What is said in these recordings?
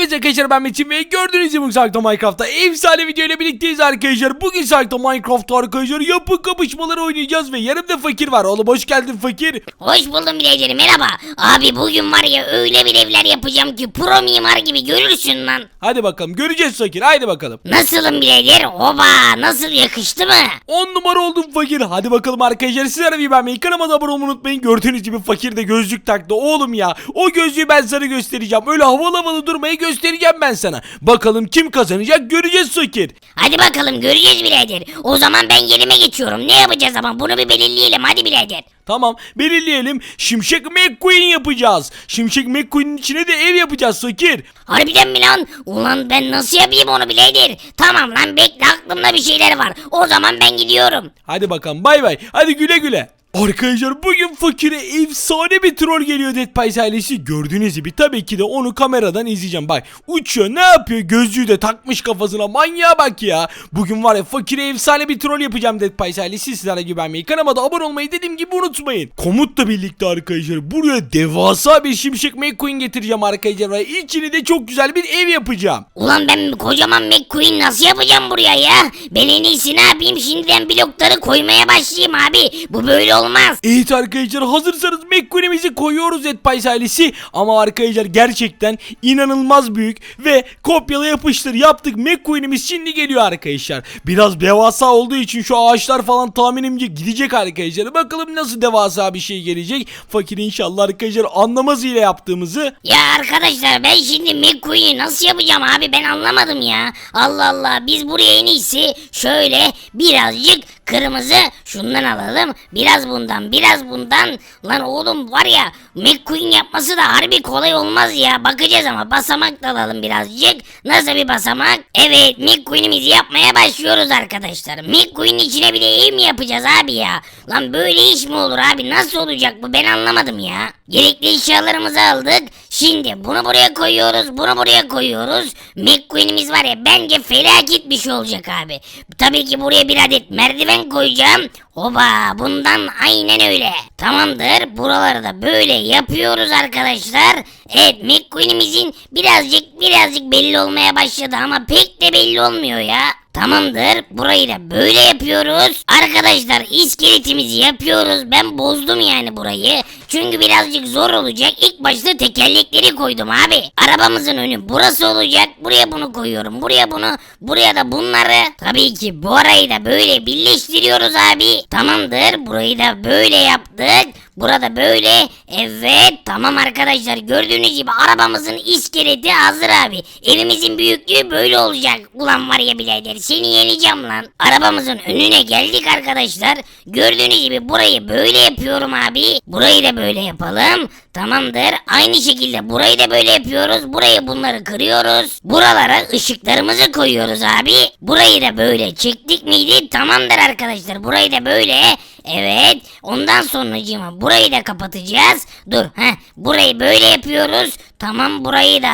Evet arkadaşlar ben Metin ve gördüğünüz gibi Sarkta Minecraft'ta efsane video ile birlikteyiz arkadaşlar. Bugün Sarkta Minecraft'ta arkadaşlar yapı kapışmaları oynayacağız ve yanımda fakir var. Oğlum hoş geldin fakir. Hoş buldum biraderim merhaba. Abi bugün var ya öyle bir evler yapacağım ki pro mimar gibi görürsün lan. Hadi bakalım göreceğiz fakir haydi bakalım. Nasılım birader? Oba nasıl yakıştı mı? 10 numara oldum fakir. Hadi bakalım arkadaşlar sizlere bir beğenmeyi kanalıma da abone olmayı unutmayın. Gördüğünüz gibi fakir de gözlük taktı. Oğlum ya o gözlüğü ben sana göstereceğim. Öyle havalı havalı durmayı göstereceğim ben sana. Bakalım kim kazanacak göreceğiz fakir. Hadi bakalım göreceğiz birader. O zaman ben yerime geçiyorum. Ne yapacağız ama bunu bir belirleyelim hadi birader. Tamam belirleyelim. Şimşek McQueen yapacağız. Şimşek McQueen'in içine de ev yapacağız fakir. Harbiden mi lan? Ulan ben nasıl yapayım onu birader? Tamam lan bekle aklımda bir şeyler var. O zaman ben gidiyorum. Hadi bakalım bay bay. Hadi güle güle. Arkadaşlar bugün fakire efsane bir troll geliyor Dead Pies ailesi. Gördüğünüz gibi tabii ki de onu kameradan izleyeceğim. Bak uçuyor ne yapıyor gözlüğü de takmış kafasına manyağa bak ya. Bugün var ya fakire efsane bir troll yapacağım Dead Pies ailesi. Sizlere güvenmeyi kanalıma da abone olmayı dediğim gibi unutmayın. Komutla birlikte arkadaşlar buraya devasa bir şimşek McQueen getireceğim arkadaşlar. Ve içini de çok güzel bir ev yapacağım. Ulan ben kocaman McQueen nasıl yapacağım buraya ya? Ben en iyisi ne yapayım şimdiden blokları koymaya başlayayım abi. Bu böyle olmaz. Evet arkadaşlar hazırsanız McQueen'imizi koyuyoruz Pies ailesi. Ama arkadaşlar gerçekten inanılmaz büyük ve kopyala yapıştır yaptık. McQueen'imiz şimdi geliyor arkadaşlar. Biraz devasa olduğu için şu ağaçlar falan tahminimce gidecek arkadaşlar. Bakalım nasıl devasa bir şey gelecek. Fakir inşallah arkadaşlar anlamaz ile yaptığımızı. Ya arkadaşlar ben şimdi McQueen'i nasıl yapacağım abi ben anlamadım ya. Allah Allah biz buraya en iyisi şöyle birazcık kırmızı şundan alalım. Biraz bundan biraz bundan. Lan oğlum var ya McQueen yapması da harbi kolay olmaz ya. Bakacağız ama basamak da alalım birazcık. Nasıl bir basamak? Evet McQueen'imizi yapmaya başlıyoruz arkadaşlar. McQueen'in içine bir de mi yapacağız abi ya? Lan böyle iş mi olur abi? Nasıl olacak bu ben anlamadım ya. Gerekli eşyalarımızı aldık. Şimdi bunu buraya koyuyoruz. Bunu buraya koyuyoruz. McQueen'imiz var ya bence felaket bir şey olacak abi. Tabii ki buraya bir adet merdiven koyacağım. Oba bundan aynen öyle. Tamamdır. Buraları da böyle yapıyoruz arkadaşlar. Evet McQueen'imizin birazcık birazcık belli olmaya başladı ama pek de belli olmuyor ya. Tamamdır. Burayı da böyle yapıyoruz. Arkadaşlar iskeletimizi yapıyoruz. Ben bozdum yani burayı. Çünkü birazcık zor olacak. İlk başta tekerlekleri koydum abi. Arabamızın önü burası olacak. Buraya bunu koyuyorum. Buraya bunu. Buraya da bunları. Tabii ki bu arayı da böyle birleştiriyoruz abi. Tamamdır. Burayı da böyle yaptık. Burada böyle. Evet tamam arkadaşlar gördüğünüz gibi arabamızın iskeleti hazır abi. Evimizin büyüklüğü böyle olacak. Ulan var ya birader seni yeneceğim lan. Arabamızın önüne geldik arkadaşlar. Gördüğünüz gibi burayı böyle yapıyorum abi. Burayı da böyle yapalım. Tamamdır. Aynı şekilde burayı da böyle yapıyoruz. Burayı bunları kırıyoruz. Buralara ışıklarımızı koyuyoruz abi. Burayı da böyle çektik miydi? Tamamdır arkadaşlar. Burayı da böyle. Evet. Ondan sonracığıma burayı da kapatacağız. Dur. Heh. Burayı böyle yapıyoruz. Tamam burayı da.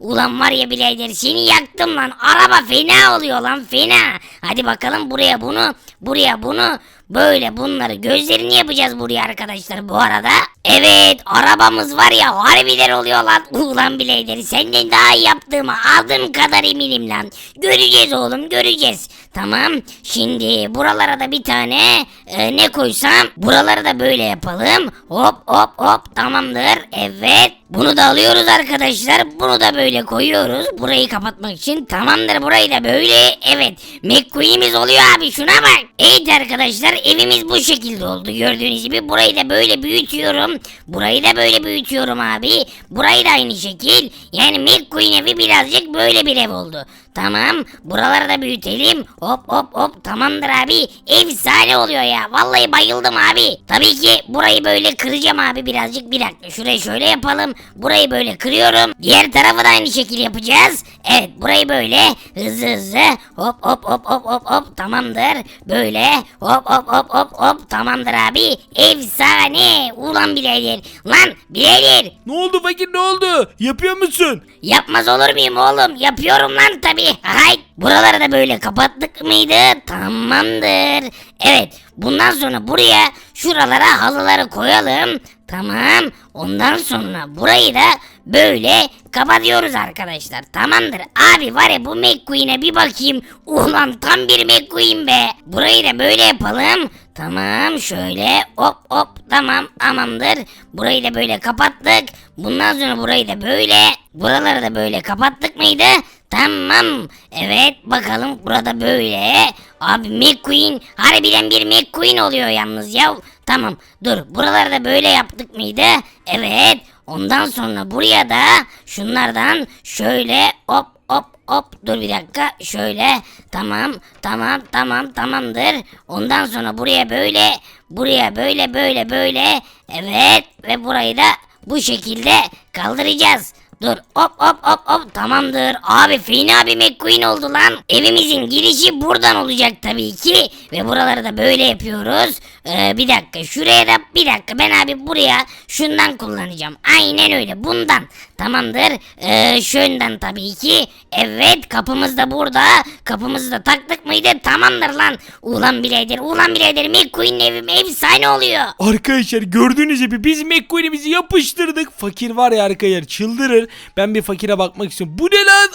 Ulan var ya birader seni yaktım lan. Araba fena oluyor lan fena. Hadi bakalım buraya bunu. Buraya bunu. Böyle bunları gözlerini yapacağız buraya arkadaşlar bu arada. Evet arabamız var ya harbiden oluyor lan. Ulan bileyleri senden daha iyi yaptığıma adım kadar eminim lan. Göreceğiz oğlum göreceğiz. Tamam şimdi buralara da bir tane e, ne koysam buraları da böyle yapalım. Hop hop hop tamamdır. Evet bunu da alıyoruz arkadaşlar. Bunu da böyle koyuyoruz. Burayı kapatmak için. Tamamdır burayı da böyle. Evet. McQueen'imiz oluyor abi şuna bak. Evet arkadaşlar evimiz bu şekilde oldu. Gördüğünüz gibi burayı da böyle büyütüyorum. Burayı da böyle büyütüyorum abi. Burayı da aynı şekil. Yani McQueen evi birazcık böyle bir ev oldu. Tamam. Buraları da büyütelim. Hop hop hop. Tamamdır abi. Efsane oluyor ya. Vallahi bayıldım abi. Tabii ki burayı böyle kıracağım abi birazcık. Bir dakika. Şurayı şöyle yapalım. Burayı böyle kırıyorum. Diğer tarafı da aynı şekil yapacağız. Evet burayı böyle hızlı hızlı. Hop hop hop hop hop hop. Tamamdır. Böyle hop hop hop hop hop. Tamamdır abi. Efsane. Ulan birader. Lan birader. Ne oldu fakir ne oldu? Yapıyor musun? Yapmaz olur muyum oğlum? Yapıyorum lan tabi. Hay. Buraları da böyle kapattık mıydı? Tamamdır. Evet. Bundan sonra buraya şuralara halıları koyalım. Tamam. Ondan sonra burayı da böyle kapatıyoruz arkadaşlar. Tamamdır. Abi var ya bu McQueen'e bir bakayım. Ulan tam bir McQueen be. Burayı da böyle yapalım. Tamam şöyle hop hop tamam tamamdır. Burayı da böyle kapattık. Bundan sonra burayı da böyle. Buraları da böyle kapattık mıydı? Tamam. Evet bakalım burada böyle. Abi McQueen harbiden bir McQueen oluyor yalnız ya. Tamam dur buraları da böyle yaptık mıydı? Evet. Ondan sonra buraya da şunlardan şöyle hop hop hop dur bir dakika şöyle tamam tamam tamam tamamdır. Ondan sonra buraya böyle buraya böyle böyle böyle evet ve burayı da bu şekilde kaldıracağız. Dur hop hop hop hop tamamdır. Abi fena bir McQueen oldu lan. Evimizin girişi buradan olacak tabii ki. Ve buraları da böyle yapıyoruz. Ee, bir dakika şuraya da bir dakika ben abi buraya şundan kullanacağım. Aynen öyle bundan. Tamamdır. Ee, şönden tabii ki. Evet kapımız da burada. Kapımızı da taktık mıydı? Tamamdır lan. Ulan birader ulan birader McQueen'in evim efsane oluyor. Arkadaşlar gördüğünüz gibi biz McQueen'imizi yapıştırdık. Fakir var ya arkadaşlar çıldırır. Ben bir fakire bakmak istiyorum. Bu ne lan?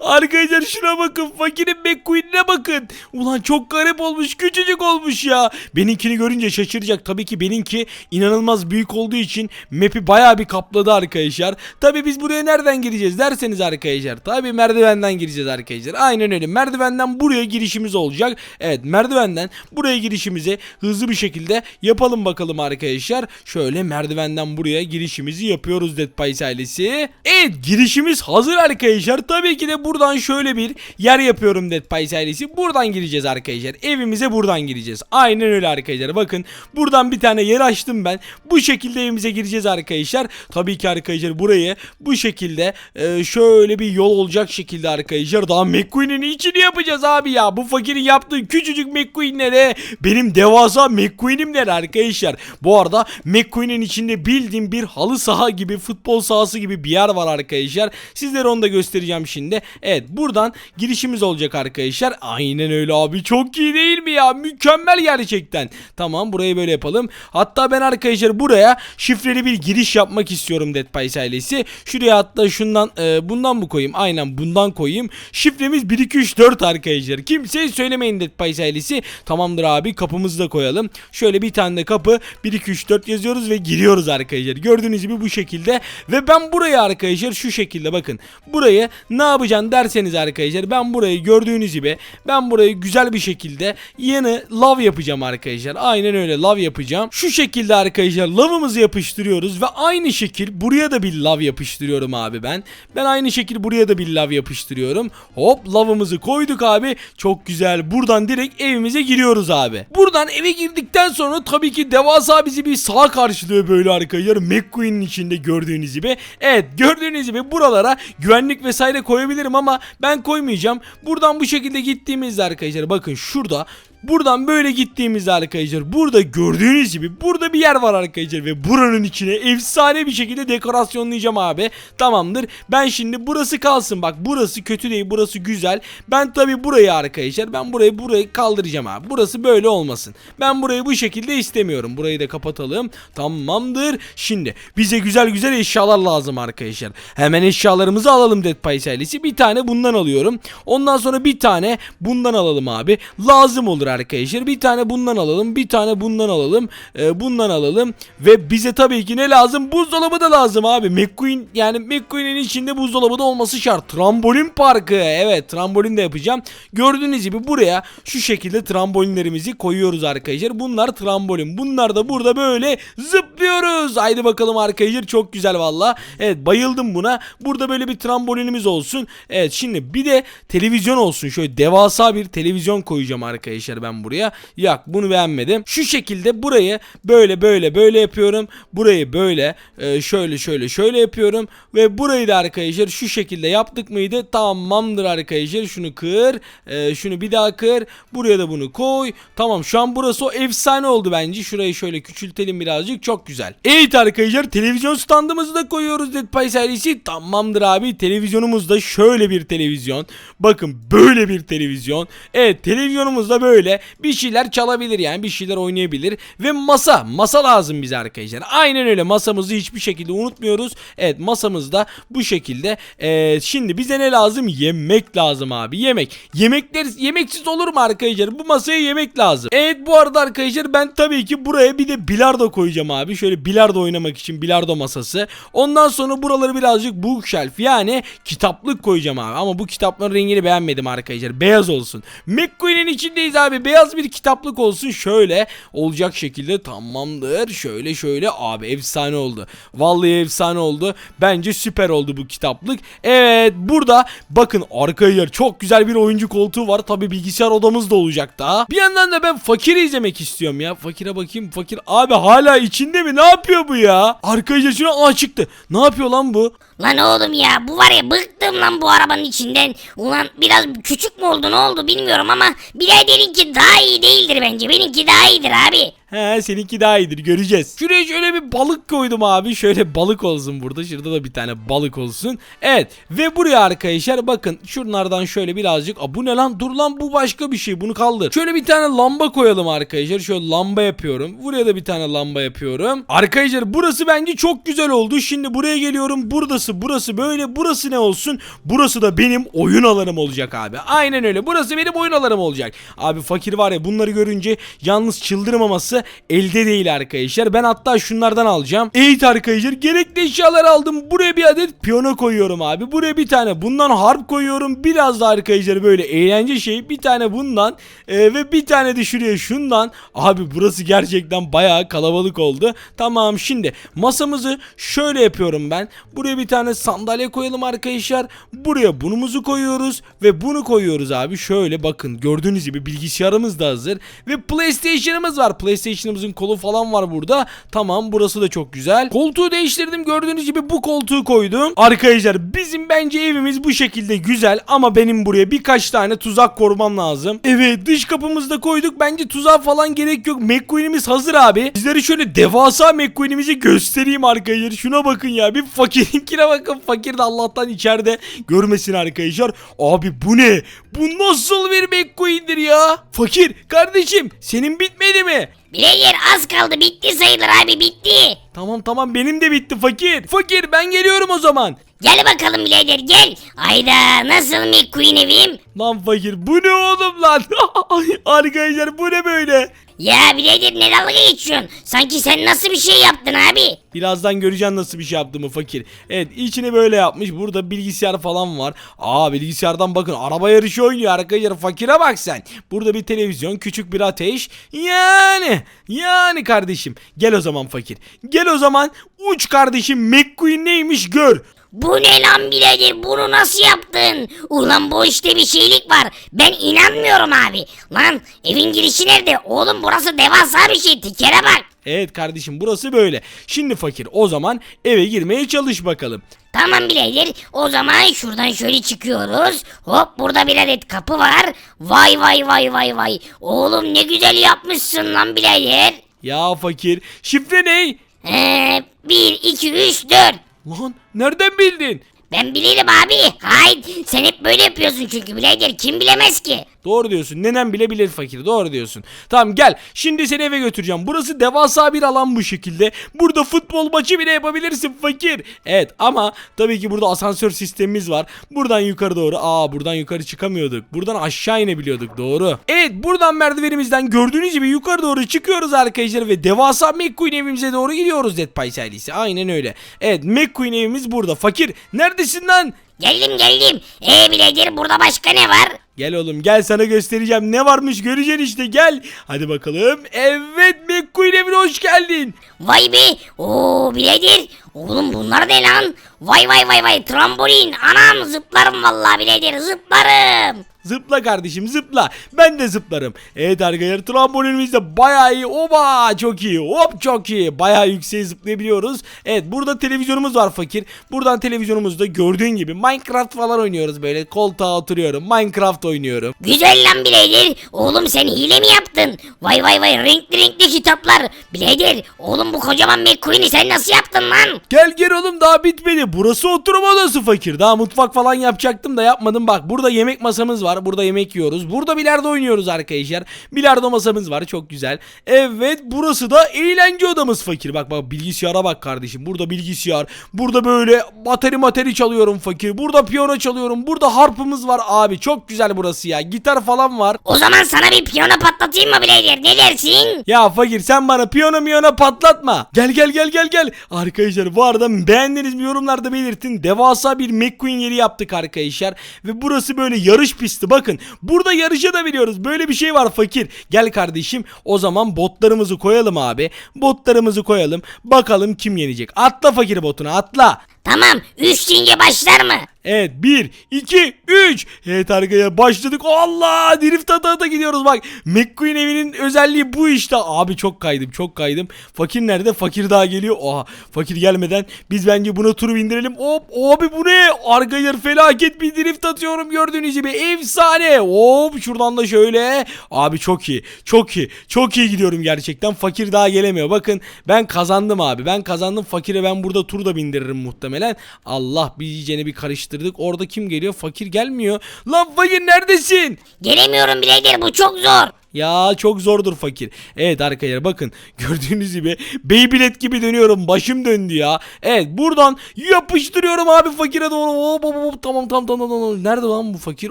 arkadaşlar şuna bakın. Fakirin McQueen'ine bakın. Ulan çok garip olmuş. Küçücük olmuş ya. Benimkini görünce şaşıracak. Tabii ki benimki inanılmaz büyük olduğu için map'i bayağı bir kapladı arkadaşlar. Tabii biz buraya nereden gireceğiz derseniz arkadaşlar. Tabii merdivenden gireceğiz arkadaşlar. Aynen öyle. Merdivenden buraya girişimiz olacak. Evet merdivenden buraya girişimizi hızlı bir şekilde yapalım bakalım arkadaşlar. Şöyle merdivenden buraya girişimizi yapıyoruz Dead Pies ailesi. Evet girişimiz hazır arkadaşlar. Tabii ki de buradan şöyle bir yer yapıyorum Dead Pies ailesi. Buradan gireceğiz arkadaşlar. Evimize buradan gireceğiz. Aynen öyle arkadaşlar. Bakın buradan bir tane yer açtım ben. Bu şekilde evimize gireceğiz arkadaşlar. Tabii ki arkadaşlar burayı bu şekilde e, şöyle bir yol olacak şekilde arkadaşlar. Daha McQueen'in içini yapacağız abi ya. Bu fakirin yaptığı küçücük McQueen'lere benim devasa McQueen'imler arkadaşlar. Bu arada McQueen'in içinde bildiğim bir halı saha gibi futbol sahası gibi bir yer var arkadaşlar. Sizlere onu da göstereceğim şimdi. Evet buradan girişimiz olacak arkadaşlar. Aynen öyle abi çok iyi değil mi ya? Mükemmel gerçekten. Tamam burayı böyle yapalım. Hatta ben arkadaşlar buraya şifreli bir giriş yapmak istiyorum Dead Pies ailesi. Şuraya hatta şundan e, bundan mı koyayım? Aynen bundan koyayım. Şifremiz 1 2 3 4 arkadaşlar. Kimseye söylemeyin Dead Pies ailesi. Tamamdır abi kapımızı da koyalım. Şöyle bir tane de kapı 1 2 3 4 yazıyoruz ve giriyoruz arkadaşlar. Gördüğünüz gibi bu şekilde ve ben buraya arkadaşlar şu şekilde bakın. Burayı ne yapacaksın derseniz arkadaşlar ben burayı gördüğünüz gibi ben burayı güzel bir şekilde yeni lav yapacağım arkadaşlar. Aynen öyle lav yapacağım. Şu şekilde arkadaşlar lavımızı yapıştırıyoruz ve aynı şekil buraya da bir lav yapıştırıyorum abi ben. Ben aynı şekil buraya da bir lav yapıştırıyorum. Hop lavımızı koyduk abi. Çok güzel. Buradan direkt evimize giriyoruz abi. Buradan eve girdikten sonra tabii ki devasa bizi bir sağ karşılıyor böyle arkadaşlar. McQueen'in içinde gördüğünüz gibi. Evet gördüğünüz gibi buralara güvenlik vesaire koyabilirim ama ben koymayacağım. Buradan bu şekilde gittiğimizde arkadaşlar bakın şurada Buradan böyle gittiğimizde arkadaşlar burada gördüğünüz gibi burada bir yer var arkadaşlar ve buranın içine efsane bir şekilde dekorasyonlayacağım abi. Tamamdır. Ben şimdi burası kalsın bak burası kötü değil burası güzel. Ben tabi burayı arkadaşlar ben burayı burayı kaldıracağım abi. Burası böyle olmasın. Ben burayı bu şekilde istemiyorum. Burayı da kapatalım. Tamamdır. Şimdi bize güzel güzel eşyalar lazım arkadaşlar. Hemen eşyalarımızı alalım Dead Pies ailesi. Bir tane bundan alıyorum. Ondan sonra bir tane bundan alalım abi. Lazım olur arkadaşlar. Bir tane bundan alalım. Bir tane bundan alalım. e, bundan alalım. Ve bize tabii ki ne lazım? Buzdolabı da lazım abi. McQueen yani McQueen'in içinde buzdolabı da olması şart. Trambolin parkı. Evet trambolin de yapacağım. Gördüğünüz gibi buraya şu şekilde trambolinlerimizi koyuyoruz arkadaşlar. Bunlar trambolin. Bunlar da burada böyle zıplıyoruz. Haydi bakalım arkadaşlar. Çok güzel valla. Evet bayıldım buna. Burada böyle bir trambolinimiz olsun. Evet şimdi bir de televizyon olsun. Şöyle devasa bir televizyon koyacağım arkadaşlar ben buraya. Yak bunu beğenmedim. Şu şekilde burayı böyle böyle böyle yapıyorum. Burayı böyle e, şöyle şöyle şöyle yapıyorum. Ve burayı da arkadaşlar şu şekilde yaptık mıydı? Tamamdır arkadaşlar. Şunu kır. e, şunu bir daha kır. Buraya da bunu koy. Tamam şu an burası o efsane oldu bence. Şurayı şöyle küçültelim birazcık. Çok güzel. Evet arkadaşlar televizyon standımızı da koyuyoruz Dead Pie serisi. Tamamdır abi. Televizyonumuz da şöyle bir televizyon. Bakın böyle bir televizyon. Evet televizyonumuz da böyle. Böyle bir şeyler çalabilir yani bir şeyler oynayabilir ve masa masa lazım bize arkadaşlar. Aynen öyle masamızı hiçbir şekilde unutmuyoruz. Evet masamızda bu şekilde. Ee, şimdi bize ne lazım? Yemek lazım abi yemek. Yemekler yemeksiz olur mu arkadaşlar? Bu masaya yemek lazım. Evet bu arada arkadaşlar ben tabii ki buraya bir de bilardo koyacağım abi. Şöyle bilardo oynamak için bilardo masası. Ondan sonra buraları birazcık bookshelf yani kitaplık koyacağım abi. Ama bu kitapların rengini beğenmedim arkadaşlar. Beyaz olsun. McQueen'in içindeyiz abi. Beyaz bir kitaplık olsun. Şöyle olacak şekilde tamamdır. Şöyle şöyle abi efsane oldu. Vallahi efsane oldu. Bence süper oldu bu kitaplık. Evet burada bakın arkadaşlar çok güzel bir oyuncu koltuğu var. Tabi bilgisayar odamız da olacak daha. Bir yandan da ben fakiri izlemek istiyorum ya. Fakire bakayım. Fakir abi hala içinde mi? Ne yapıyor bu ya? Arkadaşlar şuna aa çıktı. Ne yapıyor lan bu? Lan oğlum ya bu var ya bıktım lan bu arabanın içinden. Ulan biraz küçük mü oldu ne oldu bilmiyorum ama biraderinki daha iyi değildir bence. Benimki daha iyidir abi. He seninki daha iyidir göreceğiz. Şuraya şöyle bir balık koydum abi. Şöyle balık olsun burada. Şurada da bir tane balık olsun. Evet ve buraya arkadaşlar bakın şunlardan şöyle birazcık. Aa, bu ne lan? Dur lan bu başka bir şey. Bunu kaldır. Şöyle bir tane lamba koyalım arkadaşlar. Şöyle lamba yapıyorum. Buraya da bir tane lamba yapıyorum. Arkadaşlar burası bence çok güzel oldu. Şimdi buraya geliyorum. Buradası burası böyle. Burası ne olsun? Burası da benim oyun alanım olacak abi. Aynen öyle. Burası benim oyun alanım olacak. Abi fakir var ya bunları görünce yalnız çıldırmaması elde değil arkadaşlar. Ben hatta şunlardan alacağım. Evet arkadaşlar gerekli eşyalar aldım. Buraya bir adet piyano koyuyorum abi. Buraya bir tane bundan harp koyuyorum. Biraz da arkadaşlar böyle eğlence şey. Bir tane bundan e, ve bir tane de şuraya şundan. Abi burası gerçekten bayağı kalabalık oldu. Tamam şimdi masamızı şöyle yapıyorum ben. Buraya bir tane sandalye koyalım arkadaşlar. Buraya bunumuzu koyuyoruz ve bunu koyuyoruz abi. Şöyle bakın gördüğünüz gibi bilgisayarımız da hazır ve PlayStation'ımız var. PlayStation'ımızın kolu falan var burada. Tamam burası da çok güzel. Koltuğu değiştirdim gördüğünüz gibi bu koltuğu koydum. Arkadaşlar bizim bence evimiz bu şekilde güzel ama benim buraya birkaç tane tuzak korumam lazım. Evet dış kapımızı da koyduk. Bence tuzak falan gerek yok. McQueen'imiz hazır abi. Sizlere şöyle devasa McQueen'imizi göstereyim arkadaşlar. Şuna bakın ya. Bir fakirinkine bakın. Fakir de Allah'tan içeride görmesin arkadaşlar. Abi bu ne? Bu nasıl bir McQueen'dir ya? Fakir kardeşim senin bitmedi mi? Bilader az kaldı bitti sayılır abi bitti. Tamam tamam benim de bitti fakir. Fakir ben geliyorum o zaman. Gel bakalım bilader gel. Ayda nasıl McQueen evim? Lan fakir bu ne oğlum lan? Arkadaşlar bu ne böyle? Ya bilader ne dalga geçiyorsun? Sanki sen nasıl bir şey yaptın abi? Birazdan göreceksin nasıl bir şey yaptığımı fakir. Evet içini böyle yapmış. Burada bilgisayar falan var. Aa bilgisayardan bakın araba yarışı oynuyor arkadaşlar. Fakire bak sen. Burada bir televizyon, küçük bir ateş. Yani yani kardeşim. Gel o zaman fakir. Gel o zaman uç kardeşim McQueen neymiş gör. Bu ne lan birader bunu nasıl yaptın? Ulan bu işte bir şeylik var. Ben inanmıyorum abi. Lan evin girişi nerede? Oğlum burası devasa bir şey. Tikere bak. Evet kardeşim burası böyle. Şimdi fakir o zaman eve girmeye çalış bakalım. Tamam birader o zaman şuradan şöyle çıkıyoruz. Hop burada bir adet kapı var. Vay vay vay vay vay. Oğlum ne güzel yapmışsın lan birader. Ya fakir şifre ne? Ee, 1, 2, 3, 4. Lan nereden bildin? Ben bilirim abi. Hayır sen hep böyle yapıyorsun çünkü birader kim bilemez ki. Doğru diyorsun. Nenem bile bilir fakir. Doğru diyorsun. Tamam gel. Şimdi seni eve götüreceğim. Burası devasa bir alan bu şekilde. Burada futbol maçı bile yapabilirsin fakir. Evet ama tabii ki burada asansör sistemimiz var. Buradan yukarı doğru. Aa buradan yukarı çıkamıyorduk. Buradan aşağı inebiliyorduk. Doğru. Evet buradan merdivenimizden gördüğünüz gibi yukarı doğru çıkıyoruz arkadaşlar ve devasa McQueen evimize doğru gidiyoruz Dead ailesi. Aynen öyle. Evet McQueen evimiz burada. Fakir neredesin lan? Geldim geldim. Ee birader burada başka ne var? Gel oğlum gel sana göstereceğim ne varmış göreceksin işte gel. Hadi bakalım. Evet McQueen evine hoş geldin. Vay be. Oo birader. Oğlum bunlar ne lan? Vay vay vay vay trambolin. Anam zıplarım vallahi birader zıplarım. Zıpla kardeşim zıpla. Ben de zıplarım. Evet arkadaşlar trambolinimiz de bayağı iyi. Oba çok iyi. Hop çok iyi. Bayağı yükseğe zıplayabiliyoruz. Evet burada televizyonumuz var fakir. Buradan televizyonumuzda gördüğün gibi Minecraft falan oynuyoruz böyle. Koltuğa oturuyorum. Minecraft oynuyorum. Güzel lan birader. Oğlum sen hile mi yaptın? Vay vay vay renkli renkli kitaplar. Birader oğlum bu kocaman McQueen'i sen nasıl yaptın lan? Gel gel oğlum daha bitmedi. Burası oturma odası fakir. Daha mutfak falan yapacaktım da yapmadım. Bak burada yemek masamız var. Burada yemek yiyoruz. Burada bilardo oynuyoruz arkadaşlar. Bilardo masamız var. Çok güzel. Evet burası da eğlence odamız fakir. Bak bak bilgisayara bak kardeşim. Burada bilgisayar. Burada böyle bateri materi çalıyorum fakir. Burada piyano çalıyorum. Burada harpımız var abi. Çok güzel burası ya. Gitar falan var. O zaman sana bir piyano patlatayım mı birader ne dersin? Ya fakir sen bana piyano miyano patlatma. Gel gel gel gel gel. Arkadaşlar bu arada beğendiniz mi yorumlarda belirtin. Devasa bir McQueen yeri yaptık arkadaşlar. Ve burası böyle yarış pisti. Bakın burada yarışa da biliyoruz. Böyle bir şey var fakir. Gel kardeşim o zaman botlarımızı koyalım abi. Botlarımızı koyalım. Bakalım kim yenecek. Atla fakir botuna atla. Tamam 3 deyince başlar mı? Evet 1, 2, 3. Evet arkaya başladık. Allah drift ata ata gidiyoruz bak. McQueen evinin özelliği bu işte. Abi çok kaydım çok kaydım. Fakir nerede? Fakir daha geliyor. Oha fakir gelmeden biz bence buna turu bindirelim. Hop abi bu ne? Arkaya felaket bir drift atıyorum gördüğünüz gibi. Efsane. Hop şuradan da şöyle. Abi çok iyi. Çok iyi. Çok iyi gidiyorum gerçekten. Fakir daha gelemiyor. Bakın ben kazandım abi. Ben kazandım. Fakire ben burada tur da bindiririm muhtemelen. Allah bir iyicene bir karıştırdık. Orada kim geliyor? Fakir gelmiyor. Lan fakir neredesin? Gelemiyorum birader bu çok zor. Ya çok zordur fakir. Evet arkadaşlar bakın gördüğünüz gibi Beyblade gibi dönüyorum. Başım döndü ya. Evet buradan yapıştırıyorum abi fakire doğru. Hop hop hop tamam tamam tamam tamam. Nerede lan bu fakir?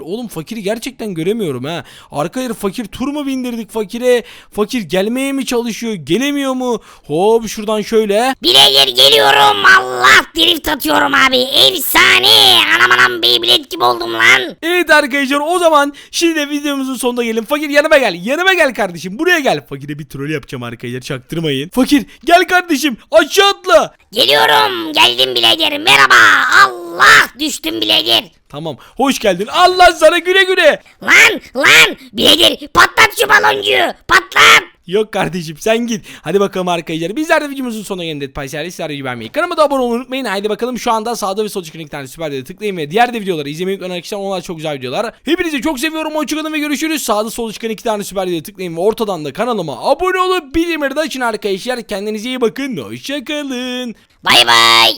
Oğlum fakiri gerçekten göremiyorum ha. Arkadaşlar fakir tur mu bindirdik fakire? Fakir gelmeye mi çalışıyor? Gelemiyor mu? Hop şuradan şöyle. Birader geliyorum Allah drift atıyorum abi efsane. Anam anam Beyblade gibi oldum lan. Evet arkadaşlar o zaman şimdi de videomuzun sonuna gelin. Fakir yanıma gel. Yanıma gel kardeşim. Buraya gel. Fakire bir troll yapacağım arkadaşlar. Çaktırmayın. Fakir gel kardeşim. Aşağı atla. Geliyorum geldim birader merhaba Allah düştüm birader. Tamam. Hoş geldin. Allah sana güle güle. Lan lan birader patlat şu baloncuğu patlat. Yok kardeşim sen git. Hadi bakalım arkadaşlar. Bizler de videomuzun sonuna geldik. Dead ailesi videoyu beğenmeyi. Kanalıma da abone olmayı unutmayın. Haydi bakalım şu anda sağda ve sol çıkan iki tane süper videoya tıklayın ve diğer de videoları izlemeyi unutmayın arkadaşlar. Onlar çok güzel videolar. Hepinizi çok seviyorum. Hoşçakalın ve görüşürüz. Sağda sol çıkan iki tane süper videoya tıklayın ve ortadan da kanalıma abone olup bildirimleri de açın arkadaşlar. Kendinize iyi bakın. Hoşçakalın. Bay bay.